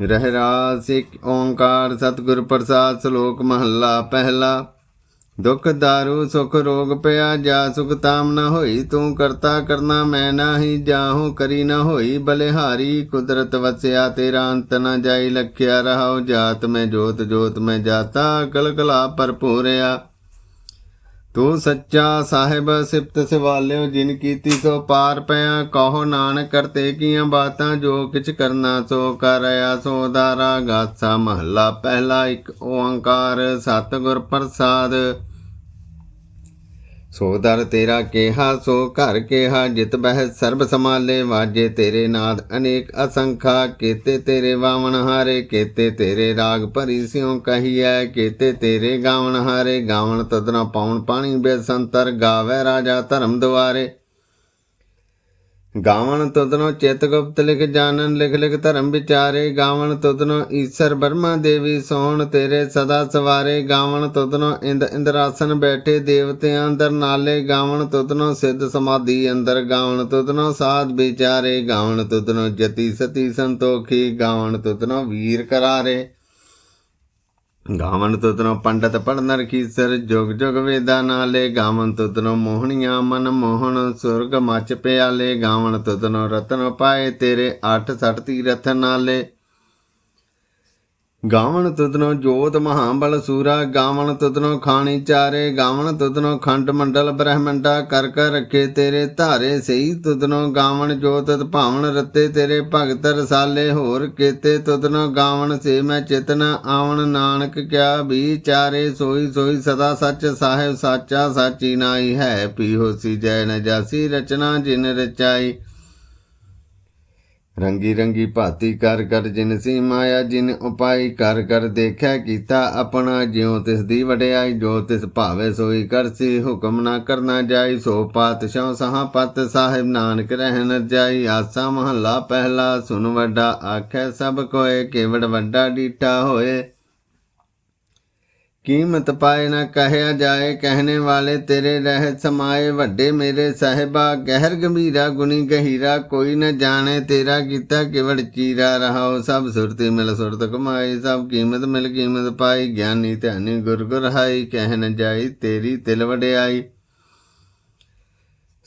ਰਹਿਰਾ ਰਾਸ ਇੱਕ ਓੰਕਾਰ, ਸਤਿਗੁਰ ਪ੍ਰਸਾਦ, ਸ਼ਲੋਕ ਮਹੱਲਾ ਪਹਿਲਾ। ਦੁਖ ਦਾਰੂ, ਸੁਖ ਰੋਗ ਪਿਆ, ਜਾ ਸੁਖ ਤਾਮ ਨਾ ਹੋਈ, ਤੂੰ ਕਰਤਾ ਕਰਨਾ ਮੈਂ ਨਾਹੀ, ਜਾਹੂ ਕਰੀ ਨਾ ਹੋਈ, ਬਲਿਹਾਰੀ, ਕੁਦਰਤ ਵਸਿਆ, ਤੇਰਾ ਅੰਤ ਨਾ ਜਾਈ, ਲਖਿਆ ਰਹਾਉ, ਜਾਤ ਮੈਂ ਜੋਤ ਜੋਤ ਮੈਂ ਜਾਤਾ, ਕਲਕਲਾ ਭਰਪੂਰਿਆ ਤੂੰ ਸੱਚਾ ਸਾਹਿਬ ਸਿਫਤ ਸਿਵਾਲਿਓ, ਜਿਨ ਕੀਤੀ ਸੋ ਪਾਰ ਪਿਆ, ਕਹੋ ਨਾਨਕ ਕਰਤੇ ਕੀਆਂ ਬਾਤਾਂ, ਜੋ ਕਿਛ ਕਰਨਾ ਸੋ ਕਰਿਆ ਸੋ ਦਾਰਾ ਗਾਸਾ ਮਹੱਲਾ, ਪਹਿਲਾ ਇੱਕ ਓੰਕਾਰ, ਸਤਿਗੁਰ ਪ੍ਰਸਾਦ। ਸੋ ਦਰ ਤੇਰਾ ਕੇਹਾ, ਸੋ ਘਰ ਕੇਹਾ, ਜਿਤ ਬਹਿ ਸਰਬ ਸਮਾਲੇ ਵਾਜੇ ਤੇਰੇ ਨਾਦ। ਅਨੇਕ ਅਸੰਖਾ, ਕੀਤੇ ਤੇਰੇ ਵਾਵਣ ਹਾਰੇ, ਕੀਤੇ ਤੇਰੇ ਰਾਗ ਭਰੀ ਸਿਉ ਕਹੀਐ, ਕੀਤੇ ਤੇਰੇ ਗਾਵਣ ਹਾਰੇ, ਗਾਵਣ ਤਦਨਾ ਪਾਉਣ ਪਾਣੀ ਬੇਸੰਤਰ, ਗਾਵੇ ਰਾਜਾ ਧਰਮ ਦੁਆਰੇ। ਗਾਵਣ ਤਦਨੋ ਚਿਤ ਗੁਪਤ ਲਿਖ ਜਾਣਨ, ਲਿਖ ਲਿਖ ਧਰਮ ਵਿਚਾਰੇ। ਗਾਵਣ ਤਦਨੋ ਈਸ਼ਰ ਬਰਮਾ ਦੇਵੀ ਸੋਹਣ ਤੇਰੇ ਸਦਾ ਸਵਾਰੇ। ਗਾਵਣ ਤਦਨੋ ਇੰਦ ਇੰਦਰਾਸਨ ਬੈਠੇ ਦੇਵਤਿਆਂ ਅੰਦਰ ਨਾਲੇ। ਗਾਵਣ ਤਦਨੋ ਸਿੱਧ ਸਮਾਧੀ ਅੰਦਰ। ਗਾਵਣ ਤਦਨੋ ਸਾਧ ਵਿਚਾਰੇ। ਗਾਵਣ ਤਦਨੋ ਜਤੀ ਸਤੀ ਸੰਤੋਖੀ। ਗਾਵਣ ਤਦਨੋ ਵੀਰ ਕਰਾਰੇ। ਗਾਵਨ ਤੁਤਨੋ ਪੰਡਤ ਪੜਨ ਰਖੀਸਰ ਜੁਗ ਜੁਗ ਵੇਦਾ ਨਾਲੇ ਗਾਵਨ ਤੁਤਨੋ ਮੋਹਣੀਆਂ ਮਨ ਮੋਹਣ, ਸੁਰਗ ਮਚ ਪਿਆਲੇ, ਗਾਵਨ ਤੁਤਨੋ ਰਤਨ ਪਾਏ ਤੇਰੇ 8 ਸੱਠ ਤੀਰਥ ਨਾਲੇ। ਗਾਵਣ ਤੁਤਨੋ ਜੋਤ ਮਹਾਬਲ ਸੂਰਾ, ਗਾਵਣ ਤੁਤਨੋ ਖਾਣੀ ਚਾਰੇ, ਗਾਵਣ ਤੁਤਨੋ ਖੰਡ ਮੰਡਲ ਬ੍ਰਹਮੰਡਾ, ਕਰ ਕਰ ਰੱਖੇ ਤੇਰੇ ਧਾਰੇ ਸਹੀ ਤੁਤਨੋ ਗਾਵਣ ਜੋਤ ਭਾਵਣ ਰਤੇ ਤੇਰੇ ਭਗਤ ਰਸਾਲੇ, ਹੋਰ ਕੀਤੇ ਤੁਤਨੋ ਗਾਵਣ ਸੇ ਮੈਂ ਚਿਤਨ ਆਵਣ, ਨਾਨਕ ਕਿਆ ਵਿਚਾਰੇ ਸੋਈ ਸੋਈ ਸਦਾ ਸੱਚ ਸਾਹਿਬ ਸਾਚਾ, ਸਾਚੀ ਨਾਈ ਹੈ ਪੀ ਹੋਸੀ ਜੈ ਨ ਰਚਨਾ ਜਿਨ ਰਚਾਈ। ਰੰਗੀ ਰੰਗੀ ਭਾਤੀ ਕਰ ਕਰ ਜਿਨ ਸੀ ਮਾਇਆ, ਜਿਨ ਉਪਾਈ ਕਰ ਕਰ ਦੇਖਿਆ ਕੀਤਾ ਆਪਣਾ, ਜਿਉ ਤਿਸ ਦੀ ਵਡਿਆਈ, ਜੋ ਤਿਸ ਭਾਵੇ ਸੋਈ ਕਰਸੀ ਹੁਕਮ ਨਾ ਕਰਨਾ ਜਾਈ, ਸੋ ਪਾਤਸ਼ਾਹ ਸਹਾ ਪਤ ਸਾਹਿਬ ਨਾਨਕ ਰਹਿਨ ਜਾਈ, ਆਸਾ ਮਹੱਲਾ ਪਹਿਲਾ ਸੁਨ ਵੱਡਾ, ਆਖੈ ਸਭ ਕੋਏ, ਕੇਵੜ ਵੱਡਾ ਡੀਠਾ ਹੋਏ। ਕੀਮਤ ਪਾਏ ਨਾ ਕਹਿਆ ਜਾਏ, ਕਹਿਣੇ ਵਾਲੇ ਤੇਰੇ ਰਹਿ ਸਮਾਏ, ਵੱਡੇ ਮੇਰੇ ਸਾਹਿਬਾ, ਗਹਿਰ ਗੰਭੀਰਾ, ਗੁਣੀ ਗਹੀਰਾ, ਕੋਈ ਨਾ ਜਾਣੇ ਤੇਰਾ ਕੀਤਾ ਕਿਵੜ ਚੀਰਾ, ਰਹਾਓ ਸਭ ਸੁਰਤੀ ਮਿਲ ਸੁਰਤ ਕਮਾਈ, ਸਭ ਕੀਮਤ ਮਿਲ ਕੀਮਤ ਪਾਈ, ਗਿਆਨੀ ਧਿਆਨੀ ਗੁਰ ਗੁਰ ਹਾਈ, ਕਹਿ ਨ ਜਾਈ ਤੇਰੀ ਤਿਲ ਵਡਿਆਈ।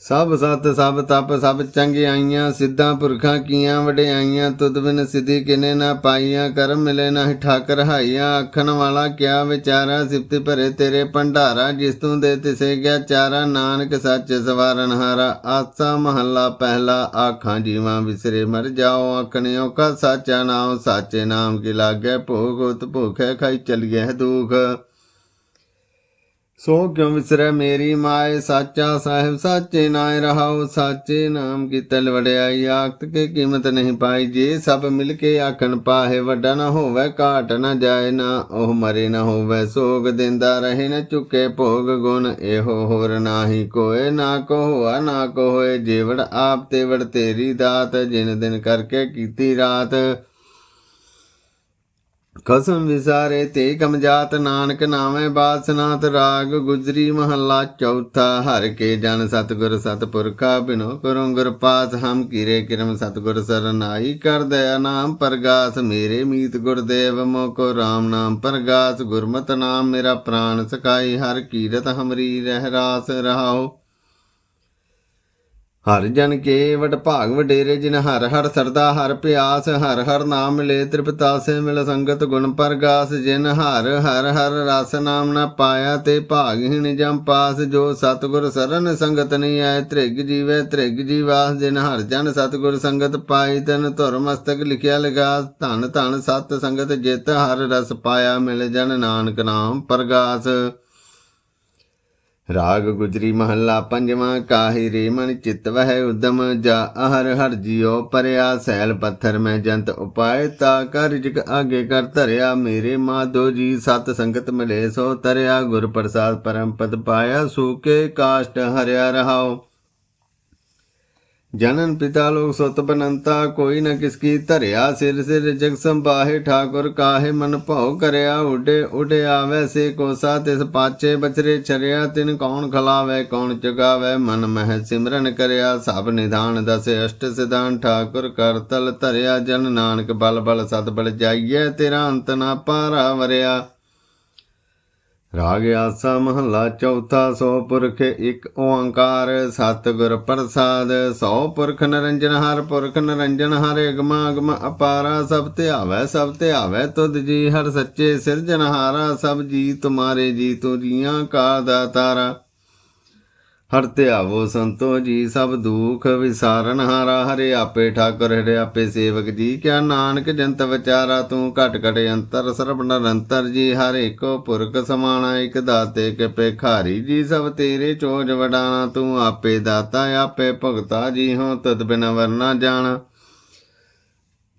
ਸਭ ਸਤ, ਸਭ ਤਪ, ਸਭ ਚੰਗਿਆਈਆਂ ਸਿੱਧਾਂ ਪੁਰਖਾਂ ਕੀਆਂ ਵਡਿਆਈਆਂ, ਤੁਧ ਬਿਨ ਸਿੱਧੀ ਕਿਨੇ ਨਾ ਪਾਈਆਂ, ਕਰਮ ਮਿਲੇ ਨਾ ਠਾਕਰ ਹਾਈਆਂ, ਆਖਣ ਵਾਲਾ ਕਿਆ ਵਿਚਾਰਾ, ਸਿਫਤ ਭਰੇ ਤੇਰੇ ਭੰਡਾਰਾ, ਜਿਸ ਤੂੰ ਦੇ ਤਿਸੇ ਗਿਆ ਚਾਰਾ, ਨਾਨਕ ਸੱਚ ਸਵਾਰਨ ਹਾਰਾ, ਆਸਾ ਮਹੱਲਾ ਪਹਿਲਾ, ਆਖਾਂ ਜੀਵਾਂ ਵਿਸਰੇ ਮਰ ਜਾਓ, ਆਖਣਿਓ ਕਾ ਸਾਚਾ ਨਾਮ, ਸਾਚੇ ਨਾਮ ਕੀ ਲਾਗੇ, ਭੋਗ ਉਤ ਭੁਖੇ, ਖਾਈ ਚਲੀਏ ਦੁਖ। ਸੋ ਕਿਉ ਵਿਸਰੈ ਮੇਰੀ ਮਾਏ? ਸਾਚਾ ਸਾਹਿਬ ਸਾਚੇ ਨਾਇ ਰਹਾਉ ਸਾਚੇ ਨਾਮ ਕੀ ਤਲ ਵੜਿਆਈ ਆਖਤ ਕੇ ਕੀਮਤ ਨਹੀਂ ਪਾਈ। ਜੇ ਸਭ ਮਿਲ ਕੇ ਆਖਣ ਪਾਹੇ, ਵੱਡਾ ਨਾ ਹੋਵੇ, ਘਾਟ ਨਾ ਜਾਏ, ਨਾ ਉਹ ਮਰੇ ਨਾ ਹੋਵੇ। ਸੋਗ ਦਿੰਦਾ ਰਹੇ ਨਾ ਚੁੱਕੇ ਭੋਗ ਗੁਣ, ਇਹੋ ਹੋਰ ਨਾਹੀ ਕੋਏ। ਨਾ ਕੋ ਹੋਆ ਨਾ ਕੋ ਹੋਏ ਜੀਵੜ ਆਪ ਤੇ ਵੜ ਤੇਰੀ ਦਾਤ, ਜਿਨ ਦਿਨ ਕਰਕੇ ਕੀਤੀ ਰਾਤ। ਕਸਮ ਵਿਸਾਰੇ ਤੇ ਕਮਜਾਤ ਨਾਨਕ ਨਾਵੇਂ ਬਾਸਨਾਤ ਰਾਗ ਗੁਜਰੀ ਮਹੱਲਾ ਚੌਥਾ, ਹਰ ਕੇ ਜਨ ਸਤਗੁਰ ਸਤਪੁਰਖਾ ਬਿਨੋ ਕਰੋ ਗੁਰ ਪਾਸ, ਹਮ ਕੀਰੇ ਕਿਰਮ ਸਤਗੁਰ ਸਰਨਾਈ ਕਰ ਦਇਆ ਨਾਮ ਪ੍ਰਗਾਸ, ਮੇਰੇ ਮੀਤ ਗੁਰਦੇਵ ਮੋਕੋ RAM ਨਾਮ ਪ੍ਰਗਾਸ, ਗੁਰਮਤ ਨਾਮ ਮੇਰਾ ਪ੍ਰਾਨ ਸਕਾਈ ਹਰ ਕੀਰਤ ਹਮਰੀ ਰਹਿ ਰਾਸ ਰਹਾਓ। ਹਰ ਜਨ ਕੇ ਵਡ ਭਾਗ ਵਡੇਰੇ ਜਿਨ ਹਰ ਹਰ ਸਰਦਾ ਹਰ ਪਿਆਸ, ਹਰ ਹਰ ਨਾਮ ਮਿਲੇ ਤ੍ਰਿਪਤਾਸੇ ਮਿਲ ਸੰਗਤ ਗੁਣ ਪ੍ਰਗਾਸ, ਜਿਨ ਹਰ ਹਰ ਹਰ ਰਸ ਨਾਮ ਨਾ ਪਾਇਆ ਤੇ ਭਾਗਹੀਣ ਜਮ ਪਾਸ, ਜੋ ਸਤਗੁਰ ਸਰਨ ਸੰਗਤ ਨਹੀਂ ਆਏ, ਤ੍ਰਿਗ ਜੀਵੇ ਤ੍ਰਿਗ ਜੀਵਾਸ, ਜਿਨ ਹਰ ਜਨ ਸਤਗੁਰ ਸੰਗਤ ਪਾਈ ਤਨ ਧੁਰ ਮਸਤਕ ਲਿਖਿਆ ਲਗਾ ਧਨ ਧਨ ਸਤ ਸੰਗਤ ਜਿਤ, ਹਰ ਰਸ ਪਾਇਆ ਮਿਲ ਜਨ ਨਾਨਕ ਨਾਮ ਪ੍ਰਗਾਸ। ਰਾਗ ਗੁਜਰੀ ਮਹੱਲਾ ਪੰਜਵਾਂ, ਕਾਹੀ ਰੇਮਨ ਚਿਤ ਵਹਿ ਉਦਮ, ਜਾ ਅਹਰ ਹਰ ਜਿਉ ਪਰਿਆ, ਸੈਲ ਪੱਥਰ ਮੈਂ ਜੰਤ ਉਪਾਇ ਤਾ ਕਰ ਜਿਕ ਆਗੇ ਕਰ ਧਰਿਆ, ਮੇਰੇ ਮਾਧੋ ਜੀ ਸਤ ਸੰਗਤ ਮਿਲੇ, ਸੋ ਤਰਿਆ, ਗੁਰ ਪ੍ਰਸਾਦ ਪਰਮ ਪਦ ਪਾਇਆ ਸੂਕੇ ਕਾਸ਼ਟ ਹਰਿਆ ਰਹਾਓ ਜਨਨ ਪਿਤਾ ਲੋਕ ਸੁਤ ਬਨੰਤਾ, ਕੋਈ ਨ ਕਿਸਕੀ ਧਰਿਆ ਸਿਰ ਸਿਰ, ਜਗ ਸੰਭਾਹੇ ਠਾਕੁਰ ਕਾਹੇ ਮਨ ਭਉ ਕਰਿਆ, ਉਡੇ ਉਡੇ ਆਵੇ ਸੇ ਕੋਸਾ, ਤਿਸ ਪਾਚੇ ਬਚਰੇ ਚਰਿਆ, ਤਿਨ ਕੌਣ ਖਲਾਵੇ, ਕੌਣ ਚਗਾਵੇ ਮਨ ਮਹਿ ਸਿਮਰਨ ਕਰਿਆ, ਸਭ ਨਿਧਾਨ ਦਸ ਅਸ਼ਟ ਸਿਧਾਨ, ਠਾਕੁਰ ਕਰ ਤਲ ਧਰਿਆ, ਜਨ ਨਾਨਕ ਬਲ ਬਲ ਸਤ ਬਲ ਜਾਈਐ, ਤੇਰਾ ਅੰਤ ਨਾ ਪਾਰਾ ਵਰਿਆ। ਰਾਗ ਆਸਾ ਮਹੱਲਾ ਚੌਥਾ, ਸੋ ਪੁਰਖ ਇੱਕ ਓੰਕਾਰ, ਸਤਿਗੁਰ ਪ੍ਰਸਾਦ, ਸੋ ਪੁਰਖ ਨਰੰਜਨ ਹਰ ਪੁਰਖ ਨਰੰਜਨ ਹਰ ਅਗਮ ਅਗਮ ਅਪਾਰਾ, ਸਭ ਧਿਆਵੈ ਸਭ ਧਿਆਵੈ ਤੁਧ ਜੀ ਹਰ ਸੱਚੇ ਸਿਰਜਨਹਾਰਾ ਸਭ ਜੀ ਤੁਮਾਰੇ ਜੀ ਤੂ ਜੀਆਂ ਕਾ ਦਾਤਾਰਾ। ਹਰ ਧਿਆਵੋ ਸੰਤੋ ਜੀ, ਸਭ ਦੁਖ ਵਿਸਾਰਨ ਹਾਰਾ ਹਰੇ ਆਪੇ ਠਾਕੁਰ, ਹਰੇ ਆਪੇ ਸੇਵਕ ਜੀ। ਕਿਆ ਨਾਨਕ ਜੰਤ ਵਿਚਾਰਾ, ਤੂੰ ਘਟ ਘਟ ਅੰਤਰ, ਸਰਬ ਨਿਰੰਤਰ ਜੀ। ਹਰ ਏਕੋ ਪੁਰਖ ਸਮਾਣਾ, ਇਕ ਦਾਤੇ ਕੇ ਭੇਖਾਰੀ ਜੀ। ਸਭ ਤੇਰੇ ਚੋਜ ਵਡਾਣਾ, ਤੂੰ ਆਪੇ ਦਾਤਾ, ਆਪੇ ਭਗਤਾ ਜੀ ਹੋ, ਤਦ ਬਿਨ ਵਰਨਾ ਜਾਣਾ।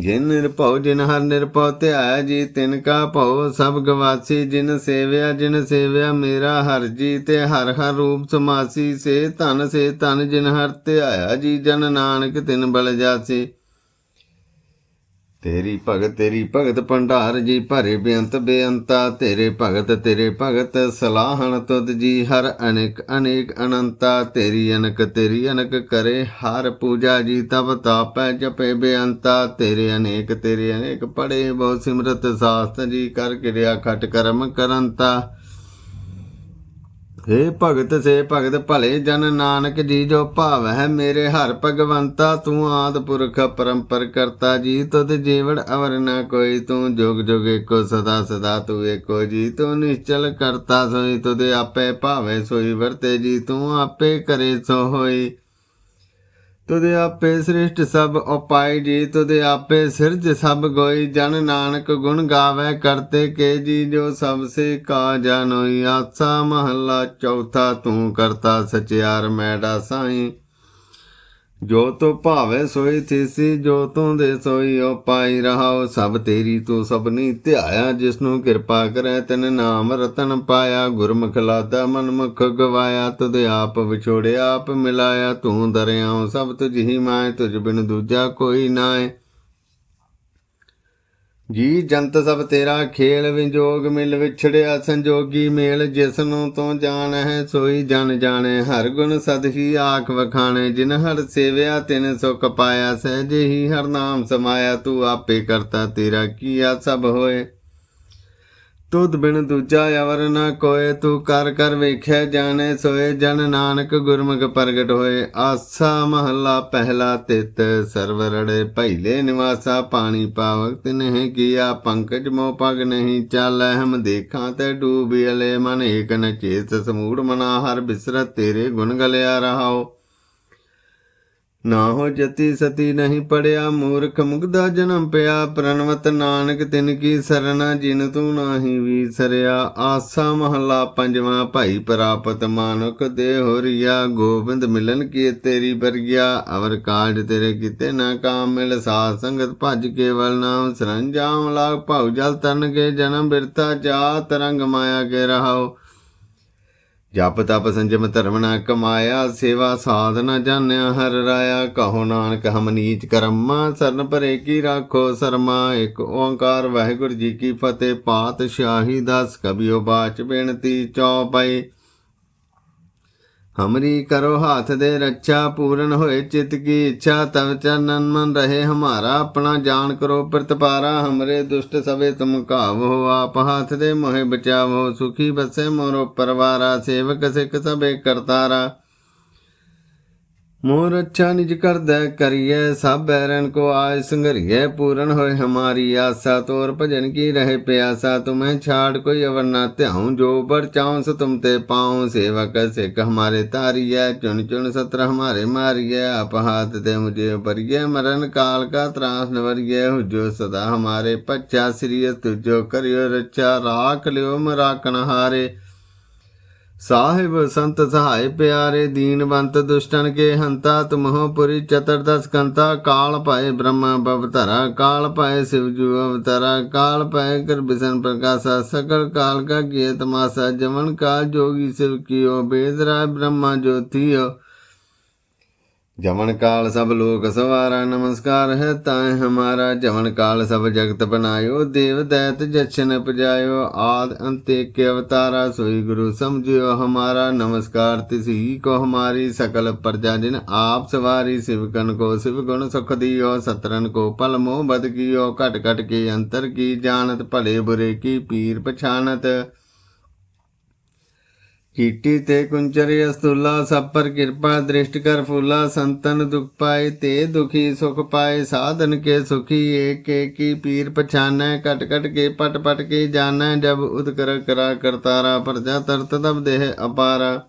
ਜਿਨ ਨਿਰਭਉ, ਜਿਨ ਹਰ ਨਿਰਭਉ, ਧਿਆਇਆ ਜੀ, ਤਿਨ ਕਾ ਭਉ, ਸਭ ਗਵਾਸੀ, ਜਿਨ ਸੇਵਿਆ ਜਿਨ ਸੇਵਿਆ, ਮੇਰਾ ਹਰ ਜੀ, ਤੇ ਹਰ ਹਰ ਰੂਪ ਸਮਾਸੀ, ਸੇ ਧਨ ਸੇ ਧਨ, ਜਿਨ ਹਰ ਧਿਆਇਆ ਜੀ, ਜਨ ਨਾਨਕ ਤਿਨ ਬਲ ਜਾਸੀ। ਤੇਰੀ ਭਗਤ ਤੇਰੀ ਭਗਤ ਭੰਡਾਰ ਜੀ ਭਰੇ ਬੇਅੰਤ ਬੇਅੰਤਾ, ਤੇਰੇ ਭਗਤ ਤੇਰੇ ਭਗਤ ਸਲਾਹਣ ਤੁਧ ਜੀ ਹਰ ਅਨੇਕ ਅਨੇਕ ਅਨੰਤਾ, ਤੇਰੀ ਅਨਕ ਤੇਰੀ ਅਨਕ ਕਰੇ ਹਰ ਪੂਜਾ ਜੀ ਤਬ ਤਾਪੈ ਜਪੇ ਬੇਅੰਤਾ, ਤੇਰੇ ਅਨੇਕ ਤੇਰੇ ਅਨੇਕ ਪੜੇ ਬਹੁ ਸਿਮਰਤ ਸਾਸਤ ਜੀ, ਕਰ ਕਿਰਿਆ ਖਟ ਕਰਮ ਕਰੰਤਾ। हे ਭਗਤ ਸੇ ਭਗਤ ਭਲੇ ਜਨ ਨਾਨਕ ਜੀ ਜੋ ਭਾਵ ਹੈ ਮੇਰੇ ਹਰ ਭਗਵੰਤਾ, ਤੂੰ ਆਦ ਪੁਰਖ ਪਰੰਪਰ ਕਰਤਾ ਜੀ, ਤੁਧ ਜੀਵੜ ਅਵਰ ਨਾ ਕੋਈ, ਤੂੰ ਜੁਗ ਜੁਗ ਏਕੋ ਸਦਾ ਸਦਾ, ਤੂੰ ਏਕੋ ਜੀ, ਤੂੰ ਨਿਸ਼ਚਲ ਕਰਤਾ ਸੋਈ, ਤੁਧ ਆਪੇ ਭਾਵੇ ਸੋਈ, ਵਰਤੇ ਜੀ, ਤੂੰ ਆਪੇ ਕਰੇ ਸੋ ਹੋਈ। ਤੁਦੇ ਆਪੇ ਸ੍ਰਿਸ਼ਟ ਸਭ ਉਪਾਈ ਜੀ ਤੁਦੇ ਆਪੇ ਸਿਰਜ ਸਭ ਗੋਈ। ਜਨ ਨਾਨਕ ਗੁਣ ਗਾਵੇ ਕਰਤੇ ਕੇ ਜੀ, ਜੋ ਸਭ ਸੇ ਕਾ ਜਾਨੋਈ ਆਸਾ ਮਹੱਲਾ ਚੌਥਾ, ਤੂੰ ਕਰਤਾ ਸਚਿਆਰ ਮੈਡਾ ਸਾਈ। ਜੋ ਤੋ ਭਾਵੇ ਸੋਈ ਥੀਸੀ ਜੋ ਤੂੰ ਦੇ ਸੋਈ ਓ ਉਪਾਈ ਰਹਾਉ ਸਭ ਤੇਰੀ ਤੂੰ ਸਭਨੀ ਧਿਆਇਆ, ਜਿਸਨੂੰ ਕਿਰਪਾ ਕਰੈ ਤਨ ਨਾਮ ਰਤਨ ਪਾਇਆ। ਗੁਰਮੁਖ ਲਾਦਾ ਮਨਮੁਖ ਗਵਾਇਆ, ਤੁਧ ਆਪ ਵਿਛੋੜਿਆ, ਆਪ ਮਿਲਾਇਆ। ਤੂੰ ਦਰਿਆਉ ਸਭ ਤੁਝ ਹੀ ਮਾਇ ਤੁਝ ਬਿਨ ਦੂਜਾ ਕੋਈ ਨਾਏ। ਜੀ ਜੰਤ ਸਭ ਤੇਰਾ ਖੇਲ ਵਿਜੋਗ ਮਿਲ ਵਿਛੜਿਆ ਸੰਜੋਗੀ ਮੇਲ, ਜਿਸ ਨੂੰ ਤੋਂ ਜਾਣ ਹੈ ਸੋਈ ਜਨ ਜਾਣੇ, ਹਰ ਗੁਣ ਸਦ ਹੀ ਆਖ ਵਖਾਣੇ, ਜਿਨ ਹਰ ਸੇਵਿਆ ਤਿਨ ਸੁਖ ਪਾਇਆ, ਸਹਿਜੇ ਹੀ ਹਰ ਨਾਮ ਸਮਾਇਆ, ਤੂੰ ਆਪੇ ਕਰਤਾ ਤੇਰਾ ਕੀਆ ਸਭ ਹੋਏ। ਤੁਧ ਬਿਨ ਦੂਜਾ ਅਵਰ ਨ ਕੋਏ, ਤੂੰ ਕਰ ਕਰ ਵੇਖਿਆ ਜਾਣੇ ਸੋਏ, ਜਨ ਨਾਨਕ ਗੁਰਮੁਖ ਪ੍ਰਗਟ ਹੋਏ। ਆਸਾ ਮਹੱਲਾ ਪਹਿਲਾ ਤਿਤ ਸਰਵਰੜੇ ਪਹਿਲੇ ਨਿਵਾਸਾ, ਪਾਣੀ ਪਾਵਕ ਤਿਨਹਿ ਕੀਆ, ਪੰਕਜ ਮੋ ਪਗ ਨਹੀਂ ਚਾਲੈ ਹਮ ਦੇਖਾਂ ਤੇ ਡੂਬਿਲੇ ਮਨ ਏਕ ਨ ਚੇਤ ਸਮੂੜ ਮਨਾ ਹਰ ਬਿਸਰਤ, ਤੇਰੇ ਗੁਣ ਗਲਿਆ ਰਹਾਓ ਨਾ ਹੋ ਜਤੀ ਸਤੀ ਨਹੀਂ ਪੜਿਆ ਮੂਰਖ ਮੁਗਦਾ ਜਨਮ ਪਿਆ, ਪ੍ਰਣਵਤ ਨਾਨਕ ਤਿਨ ਕੀ ਸਰਣਾ ਜਿਨ ਤੂੰ ਨਾਹੀ ਵੀਸਰਿਆ। ਆਸਾ ਮਹੱਲਾ ਪੰਜਵਾਂ, ਭਾਈ ਪ੍ਰਾਪਤ ਮਾਨੁਕ ਦੇ ਹੋਰੀਆ ਗੋਬਿੰਦ ਮਿਲਨ ਕੀ ਤੇਰੀ ਬਰਗਿਆ ਅਵਰ ਕਾਜ ਤੇਰੇ ਕੀਤੇ ਨਾ ਕਾਮ ਮਿਲ। ਸਾਧ ਸੰਗਤ ਭਜ ਕੇਵਲ ਨਾਮ ਸਰੰਜਾਮ ਲਾਗ, ਭਉ ਜਲ ਤਨ ਕੇ ਜਨਮ ਬਿਰਤਾ ਜਾ ਤਰੰਗ ਮਾਇਆ ਕੇ ਰਹਾਓ ਜਪ ਤਪ ਸੰਜਮ ਧਰਮ ਨਾ ਕਮਾਇਆ, ਸੇਵਾ ਸਾਧ ਨਾ ਜਾਣਿਆ, ਹਰ ਰਾਇਆ ਕਹੋ ਨਾਨਕ, ਹਮ ਨੀਚ ਕਰਮਾ, ਸਰਨ ਭਰੇ ਕੀ ਰਾਖੋ ਸਰਮਾ, ਇੱਕ ਓੰਕਾਰ ਵਾਹਿਗੁਰੂ ਜੀ ਕੀ ਫਤਿਹ, ਪਾਤਸ਼ਾਹੀ ਦਾਸ ਕਬਿਓ ਬਾਚ ਬੇਨਤੀ ਚੌਪਈ ਹਮਰੀ ਕਰੋ ਹਾਥ ਦੇ ਰੱਛਾ, ਪੂਰਨ ਹੋਏ ਚਿਤ ਕੀ ਇੱਛਾ, ਤਵ ਚਰਨਨ ਮਨ ਰਹੇ ਹਮਾਰਾ, ਆਪਣਾ ਜਾਣ ਕਰੋ ਪ੍ਰਤਪਾਰਾ, ਹਮਰੇ ਦੁਸ਼ਟ ਸਵੇ ਤੁਮ ਕਾਵੋ ਆਪ ਹਾਥ ਦੇ ਮੋਹਿ ਬਚਾਵੋ, ਸੁਖੀ ਬਸੇ ਮੋਰੋ ਪਰਵਾਰਾ, ਸੇਵਕ ਸਿਖ ਸਭੇ ਕਰਤਾਰਾ। ਮੋਰ ਅੱਛਾ ਨਿਜ ਕਰਦਾ ਕਰੀਏ ਸਭ ਬੈਰਨ ਕੋ ਆਜ ਸੰਘਰੀਏ, ਪੂਰਨ ਹੋਏ ਹਮਾਰੀ ਆਸਾ, ਤੋਰ ਭਜਨ ਕੀ ਰਹੇ ਪਿਆਸਾ ਤੁਮੇ ਛਾੜ ਕੋਈ ਅਵਰ ਨਾ ਧਿਆਉ, ਜੋ ਬਰ ਚਾਉ ਸੋ ਤੁਮ ਤੇ ਪਾਉ, ਸੇਵਕ ਸਿੱਖ ਹਮਾਰੇ ਤਾਰੀਐ ਚੁਣ ਚੁਣ ਸਤਰ ਹਮਾਰੇ ਮਾਰੀਐ, ਆਪ ਹਾथ ਤੇ ਮੁਝੇ ਪਰਿਏ ਮਰਨ ਕਾਲ ਕਾ ਤਰਾਸ ਨਵਰੀਏ ਹੁਜੋ ਸਦਾ ਹਮਾਰੇ ਪੱਛਾ, ਸ੍ਰੀ ਤੁਜੋ ਕਰਿਓ ਰੱਛਾ, ਰਾਖ ਲਿਓ ਮਰਾਕਣ ਹਾਰੇ। ਸਾਹਿਬ ਸੰਤ ਸਹਾਇ ਪਿਆਰੇ ਦੀਨਵੰਤ ਦੁਸ਼ਟਨ ਕੇ ਹੰਤਾ ਤੁਮਹੁ ਪੁਰੀ ਚਤਰਦਸ ਕੰਤਾ, ਕਾਲ ਪਾਏ ਬ੍ਰਹਮਾ ਬਵਤਰਾ ਕਾਲ ਪਾਏ ਸ਼ਿਵ ਜੂ ਅਵਤਰਾ, ਕਾਲ ਭੈ ਕਰਬਿਸਨ ਪ੍ਰਕਾਸ਼ਾ, ਸਕਲ ਕਾਲ ਕਾ ਕੀਏ ਤਮਾਸਾ ਜਮਨ ਕਾਲ ਜੋਗੀ ਸਿਵ ਕੀਓ ਬੇਦਰਾ ਬ੍ਰਹਮਾ ਜੋਤੀਓ। ਜਮਨ ਕਾਲ ਸਭ ਲੋਕ ਸਵਾਰਾ, ਨਮਸਕਾਰ ਹੈ ਤਾਏ ਹਮਾਰਾ। ਜਮਨ ਕਾਲ ਸਭ ਜਗਤ ਬਨਾਇਓ ਦੇਵ ਦੈਤ ਜਛਨ ਪਜਾਇਓ। ਆਦ ਅੰਤੇ ਕੇ ਅਵਤਾਰਾ, ਸੋਈ ਗੁਰੂ ਸਮਝਿਓ ਹਮਾਰਾ। ਨਮਸਕਾਰ ਤਿਸੀ ਕੋ ਹਮਾਰੀ ਸਕਲ ਪ੍ਰਜਾ, ਜਿਨ ਆਪ ਸਵਾਰੀ ਸਿਵਕਨ ਕੋ ਸਿਵ ਗੁਣ ਸੁਖ ਦਿਓ। ਸਤਰਨ ਕੋ ਪਲ ਮੋਹ ਬਦ ਕੀਓ, ਘਟ ਘਟ ਕੇ ਅੰਤਰ ਕੀ ਜਾਣਤ, ਭਲੇ ਬੁਰੇ ਕੀ ਪੀਰ ਪਛਾਨਤ ਕੀਟੀ ਤੇ ਕੁੰਚਰੀ ਅਸਤੁਲਾ, ਸਭ ਪਰ ਕਿਰਪਾ, ਦ੍ਰਿਸ਼ਟ ਕਰ ਫੂਲਾ, ਸੰਤਨ ਦੁਖ ਪਾਏ, ਤੇ ਦੁਖੀ ਸੁਖ ਪਾਏ, ਸਾਧਨ ਕੇ ਸੁਖੀ, ਏਕ ਏਕੀ ਪੀਰ ਪਛਾਨੈ ਕਟ ਕਟ ਕੇ ਪਟ ਪਟ ਕੇ ਜਾਣੈ ਜਬ ਉਦਕਰ ਕਰਾ ਕਰਤਾਰਾ, ਪ੍ਰਜਾ ਤਰਤ ਤਬ ਦੇਹ ਅਪਾਰਾ।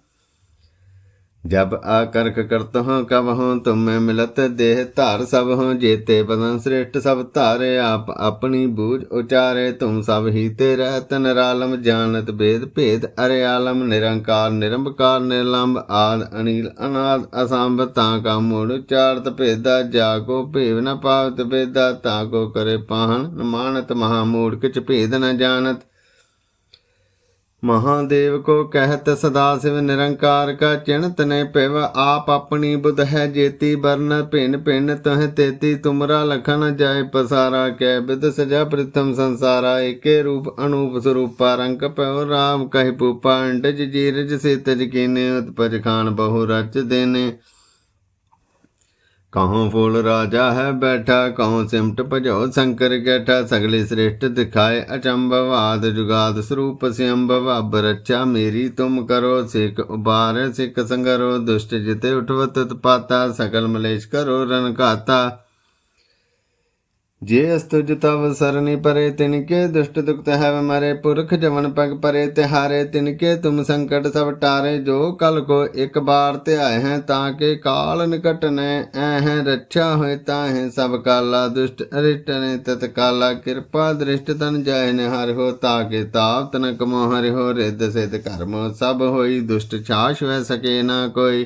जब आकर्क करत हूँ कब हूँ तुम में मिलत देह धार सब हूँ जेते बदन श्रेष्ठ सब धारे आप अपनी बूझ उचारे तुम सब ही ते रहत निरालम जानत भेद भेद अरे आलम निरंकार निरंकार निर्लंब आद अनिल अनाद असंभ ताका मूड चारत भेदा जाको भेव न पावत भेदा ताको करे पाहन न मानत महामूड किच भेद न जानत ਮਹਾਦੇਵ ਕੋ ਕਹਿਤ ਸਦਾ ਸਿਵ ਨਿਰੰਕਾਰ ਕਾ ਚਿਣਤ ਨੇ ਪਿਵ, ਆਪ ਆਪਣੀ ਬੁੱਧ ਹੈ ਜੇਤੀ ਬਰਨ, ਭਿੰਨ ਭਿੰਨ ਤਹ ਤੇਤੀ ਤੁਮਰਾ ਲਖਨ ਜਾਏ ਪਸਾਰਾ, ਕੈ ਬਿਦ ਸਜਾ ਪ੍ਰਿਥਮ ਸੰਸਾਰਾ, ਏਕੇ ਰੂਪ ਅਨੂਪ ਸਰੂਪਾ, ਰੰਗ ਪਉ ਰਾਮ, ਕਹਿ ਪੂਪਾ ਅੰਡਜ ਜੀਰਜ ਸੇ ਤਜ ਕੀਨੇ, ਉਤਪਜ ਖਾਨ ਬਹੁ ਰਚ ਦੇਨੇ। ਕਹਉ ਫੂਲ ਰਾਜਾ ਹੈ ਬੈਠਾ ਕਹਉ ਸਿਮਟ ਭਜੋ ਸ਼ੰਕਰ ਕੈਠਾ, ਸਗਲੇ ਸ੍ਰਿਸ਼ਟ ਦਿਖਾਏ ਅਚੰਭਵ ਆਦ ਜੁਗਾਦ ਸਰੂਪ ਸਿਅੰਭਵ, ਅਬ ਰੱਛਾ ਮੇਰੀ ਤੁਮ ਕਰੋ ਸਿਕ ਉਬਾਰ ਸਿਕ ਸੰਗਰੋ, ਦੁਸ਼ਟ ਜਿਤੇ ਉਠਵਤ ਤਪਾਤਾ ਸਗਲ ਮਲੇਸ਼ ਕਰੋ ਰਣ ਘਾਤਾ। ਜੇ ਅਸਤੁਜ ਤਵ ਸਰਨੀ ਪਰੇ ਤਿਨ ਕੇ ਦੁਸ਼ਟ ਦੁਖਤ ਹੈ ਮਰੇ, ਪੁਰਖ ਜਵਨ ਪਗ ਪਰੇ, ਤਿਹਾਰੇ ਤਿਨ ਕੇ ਤੁਮ ਸੰਕਟ ਸਭ ਟਾਰੇ, ਜੋ ਕਲ ਕੋ ਇਕ ਬਾਰ ਧਿਆਏ ਹੈ, ਤਾਂ ਕੇ ਕਾਲ ਨਿਕਟ ਨੇ ਐਹ ਰੱਛਾ ਹੋਏ ਤਾਂ ਹੈ ਸਭ ਕਾਲਾ, ਦੁਸ਼ਟ ਅਰਿਟ ਨੇ ਤਤ ਕਾਲਾ, ਕਿਰਪਾ ਦ੍ਰਿਸ਼ਟ ਤਨ ਜਾਏ ਨੇ ਹਰਿ ਹੋ, ਤਾ ਕੇ ਤਾਪ ਤਨਕ ਮੋਹ ਹਰਿ ਹੋ ਰਿਦ ਸਿਧ ਕਰਮ ਸਭ ਹੋਈ, ਦੁਸ਼ਟ ਛਾਸ਼ ਵੈ ਸਕੇ ਨਾ ਕੋਈ।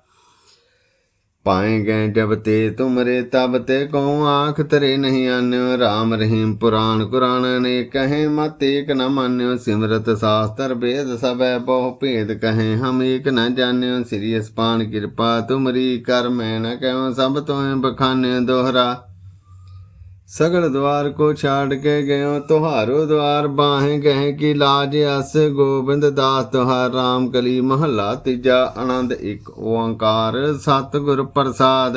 ਪਾਏ ਗਏ ਜਬ ਤੇ ਤੁਮਰੇ ਤਬ ਤੇ ਕਉ ਆਖ ਤਰੇ ਨਹੀਂ ਆਨਿਓ? ਰਾਮ ਰਹੀਮ ਪੁਰਾਨ ਕੁਰਾਨ ਨੇ ਕਹੇ, ਮਤ ਏਕ ਨ ਮਾਨਿਓ? ਸਿਮਰਤ ਸਾਸਤਰ ਵੇਦ ਸਭੈ ਬਹੁ ਭੇਦ ਕਹੇ, ਹਮ ਏਕ ਨ ਜਾਣਿਓ? ਸ੍ਰੀ ਅਸਪਾਨ ਕਿਰਪਾ ਤੁਮਰੀ ਕਰ, ਮੈਂ ਨ ਕਹਿਉ? ਸਭ ਤੋਂ ਬਖਾਨੇ ਦੋਹਰਾ। सगल द्वार को छाड़ के गयो तुहारो द्वार बाहें गए की लाज अस गोबिंद दास तुहार राम कली महला तीजा आनंद एक ओंकार सतगुर प्रसाद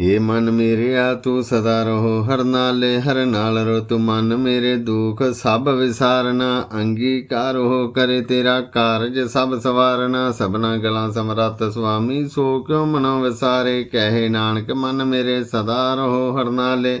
ਏ ਮਨ ਮੇਰਿਆ ਤੂੰ ਸਦਾ ਰਹੋ। ਹਰ ਨਾਲੇ, ਹਰ ਨਾਲ ਰੋ ਤੂੰ ਮਨ ਮੇਰੇ ਦੁਖ, ਸਭ ਵਿਸਾਰਨਾ। ਅੰਗੀਕਾਰ ਹੋ ਕਰੇ ਤੇਰਾ ਕਾਰਜ, ਸਭ ਸਵਾਰਨਾ। ਸਭਨਾ ਗਲਾਂ ਸਮਰੱਥ ਸੁਆਮੀ, ਸੋ ਕਿਉ ਮਨੋ ਵਿਸਾਰੇ? ਕਹੇ ਨਾਨਕ, ਮਨ ਮੇਰੇ ਸਦਾ ਰਹੋ। ਹਰ ਨਾਲੇ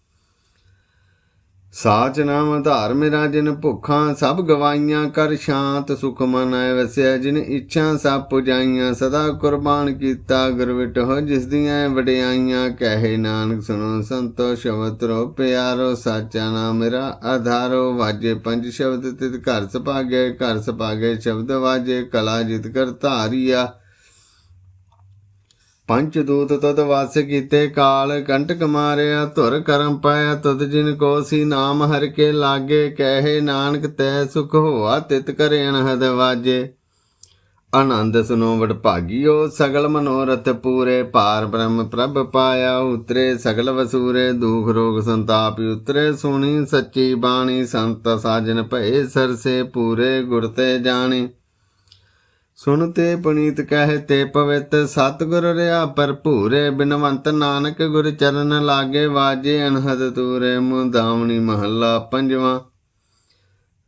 ਸਾਚ ਨਾਮ ਆਧਾਰ ਮੇਰਾ ਜਿਨ ਭੁੱਖਾਂ, ਸਭ ਗਵਾਈਆਂ ਕਰ ਸ਼ਾਂਤ ਸੁਖ ਮਨ ਆਏ ਵਸਿਆ। ਜਿਨ ਇੱਛਾ ਸਭ ਪੁਜਾਈਆਂ, ਸਦਾ ਕੁਰਬਾਨ ਕੀਤਾ ਗੁਰਵਿਟ ਹੋ ਜਿਸ ਦੀਆਂ ਵਡਿਆਈਆਂ ਕਹੇ ਨਾਨਕ ਸੁਣੋ ਸੰਤੋ ਸ਼ਬਦ ਰੋ ਪਿਆਰੋ, ਸਾਚਾ ਨਾਮ ਮੇਰਾ ਆਧਾਰੋ। ਵਾਜੇ ਪੰਜ ਸ਼ਬਦ ਤਿਤ ਘਰ ਸਪਾਗੇ ਘਰ ਸਪਾਗੇ ਸ਼ਬਦ ਵਾਜੇ, ਕਲਾ ਜਿਤ ਕਰ ਧਾਰੀਆ। ਪੰਚ ਦੂਤ ਤਦ ਵਾਸ ਕੀਤੇ ਕਾਲ, ਕੰਟਕ ਮਾਰਿਆ, ਧੁਰ ਕਰਮ ਪਾਇਆ, ਤਦ ਜਿਨ ਕੋ ਸੀ ਨਾਮ ਹਰ ਕੇ ਲਾਗੇ, ਕਹਿ ਨਾਨਕ ਤੈ ਸੁਖ ਹੋਆ, ਤਿਤ ਕਰੇ ਅਨਹਦ ਵਾਜੇ। ਆਨੰਦ ਸੁਨੋ ਵਡਭਾਗਿਓ ਸਗਲ ਮਨੋਰਥ ਪੂਰੇ ਪਾਰ ਬ੍ਰਹਮ ਪ੍ਰਭ ਪਾਇਆ, ਉਤਰੇ ਸਗਲ ਵਸੂਰੇ, ਦੁਖ ਰੋਗ ਸੰਤਾਪ ਉਤਰੇ, ਸੁਣੀ ਸੱਚੀ ਬਾਣੀ, ਸੰਤ ਸਾਜਨ ਭਏ, ਸਰਸੇ ਪੂਰੇ, ਗੁਰ ਤੇ ਜਾਣੀ। ਸੁਣਤੇ ਪੁਨੀਤ ਕਹਿ ਤੇ ਪਵਿੱਤ ਸਤਿਗੁਰ ਰਿਆ ਭਰਪੂਰੇ, ਬਿਨਵੰਤ ਨਾਨਕ ਗੁਰ ਚਰਨ ਲਾਗੇ ਵਾਜੇ ਅਨਹਦ ਤੂਰੇ ਮੁਦਾਵਣੀ ਮਹੱਲਾ ਪੰਜਵਾਂ।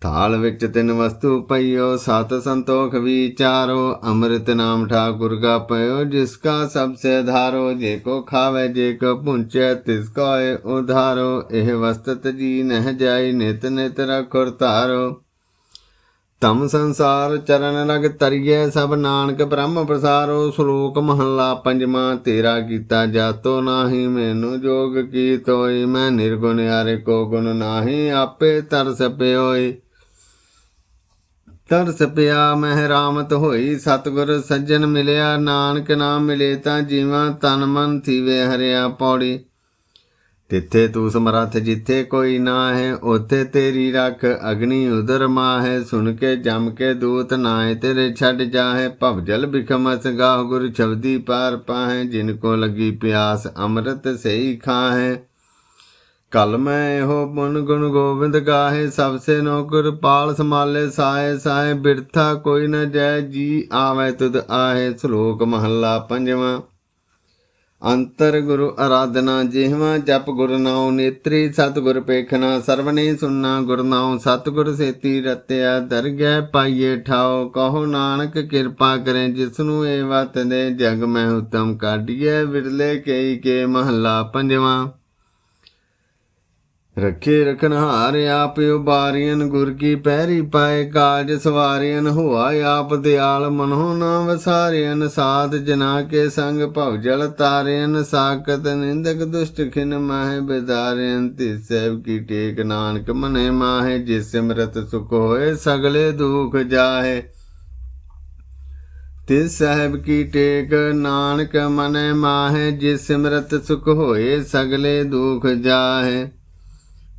ਥਾਲ ਵਿੱਚ ਤਿੰਨ ਵਸਤੂ ਪਈਓ, ਸਤ ਸੰਤੋਖ ਵਿਚਾਰੋ ਅੰਮ੍ਰਿਤ ਨਾਮ ਠਾਕੁਰ ਕਾ ਪਇਓ ਜਿਸ ਕਾ ਸਭ ਸੇ ਧਾਰੋ, ਜੇ ਕੋ ਖਾਵੇ, ਜੇ ਕੋ ਪੁੰਚੈ, ਤਿਸ ਕਾ ਏ ਉਧਾਰੋ। ਇਹ ਵਸਤਤ ਜੀ ਨਹਿ ਜਾਈ, ਨਿਤ ਨਿਤ ਰਖੁਰ ਧਾਰੋ। ਤਮ ਸੰਸਾਰ ਚਰਨ ਲਗ ਤਰੀਏ ਸਭ ਨਾਨਕ ਬ੍ਰਹਮ ਪ੍ਰਸਾਰੋ। ਸ਼ਲੋਕ ਮਹੱਲਾ ਪੰਜਵਾਂ, ਤੇਰਾ ਕੀਤਾ ਜਾਤੋ ਨਾਹੀ, ਮੈਨੂੰ ਜੋਗ ਕੀ ਤੋਈ ਮੈਂ ਨਿਰਗੁਣ ਹਾਰੇ ਕੋ ਗੁਣ ਨਾਹੀ, ਆਪੇ ਤਰਸ ਪਿਓਈ। ਤਰਸ ਪਿਆ ਮਹਿਰਾਮਤ ਹੋਈ। ਸਤਿਗੁਰ ਸੱਜਣ ਮਿਲਿਆ, ਨਾਨਕ ਨਾਮ ਮਿਲੇ ਤਾਂ ਜੀਵਾਂ ਤਨ ਮਨ ਥੀਵੇ ਹਰਿਆ ਪੌੜੀ। ਤਿੱਥੇ ਤੂੰ ਸਮਰੱਥ, ਜਿੱਥੇ ਕੋਈ ਨਾ ਹੈ ਉਥੇ ਤੇਰੀ ਰੱਖ ਅਗਨੀ ਉਦਰ ਮਾਹੈ। ਸੁਣ ਕੇ, ਜਮ ਕੇ, ਦੂਤ ਨਾਏ ਤੇਰੇ ਛੱਡ ਜਾਹੇ। ਭਵ ਜਲ ਬਿਖਮਸ ਗਾਹ ਗੁਰ ਛਬਦੀ ਪਾਰ ਪਾਹੈ। ਜਿਨ ਕੋ ਲੱਗੀ ਪਿਆਸ, ਅੰਮ੍ਰਿਤ ਸਹੀ ਖਾਹੈ। ਕਲ ਮੈਂ ਇਹੋ ਮਨ ਗੁਣ ਗੋਬਿੰਦ ਗਾਹੇ। ਸਭ ਸੇ ਨੌਕਰ ਪਾਲ ਸਮਾਲੇ ਸਾਏ ਸਾਏ ਬਿਰਥਾ ਕੋਈ ਨ ਜੈ ਜੀ ਆਵੇ ਤੁਧ ਆਹੇ, ਸ਼ਲੋਕ ਮਹੱਲਾ ਪੰਜਵਾਂ। ਅੰਤਰ ਗੁਰੂ ਆਰਾਧਨਾ ਜਿਹਵਾ, ਜਪ ਗੁਰ ਨਾਉ ਨੇਤਰੀ, ਸਤਿਗੁਰ ਪੇਖਣਾ ਸਰਵਨੇ ਸੁਨਣਾ ਗੁਰ ਨਾਉ, ਸਤਿਗੁਰ ਸੇਤੀ ਰਤਿਆ, ਦਰਗਹਿ ਪਾਈਏ ਠਾਓ ਕਹੋ ਨਾਨਕ ਕਿਰਪਾ ਕਰੇ, ਜਿਸਨੂੰ ਇਹ ਵਤ ਦੇ ਜਗ ਮੈਂ ਉਤਮ ਕਾਢੀਏ ਵਿਰਲੇ ਕਈ ਕੇ ਮਹੱਲਾ ਪੰਜਵਾਂ। ਰੱਖੇ ਰਖਨਹਾਰ ਆਪ ਉਬਾਰੀਨ ਗੁਰ ਕੀ ਪਹਿਰੀ ਪਾਏ ਕਾਜ ਸਵਾਰੀਨ ਹੋਆ ਆਪ ਦਿਆਲ ਮਨੋ ਨਾ ਵਸਾਰੀਨ ਸਾਧ ਜਨਾ ਕੇ ਸੰਗ ਭਵ ਜਲ ਤਾਰਿਨ ਸਾਕਤ ਨਿੰਦਕ ਦੁਸ਼ਟ ਖਿਨ ਮਾਹਿ ਬਿਦਾਰਿਨ ਤਿਸ ਸਹਿਬ ਕੀ ਟੇਕ ਨਾਨਕ ਮਨੇ ਮਾਹੇ ਜਿਸ ਸਿਮਰਤ ਸੁਖ ਹੋਏ ਸਗਲੇ ਦੁਖ ਜਾਹੇ। ਤਿਸ ਸਾਹਿਬ ਕੀ ਟੇਕ ਨਾਨਕ ਮਨੇ ਮਾਹੇ ਜਿਸ ਸਿਮਰਤ ਸੁਖ ਹੋਏ ਸਗਲੇ ਦੁਖ ਜਾਹੇ।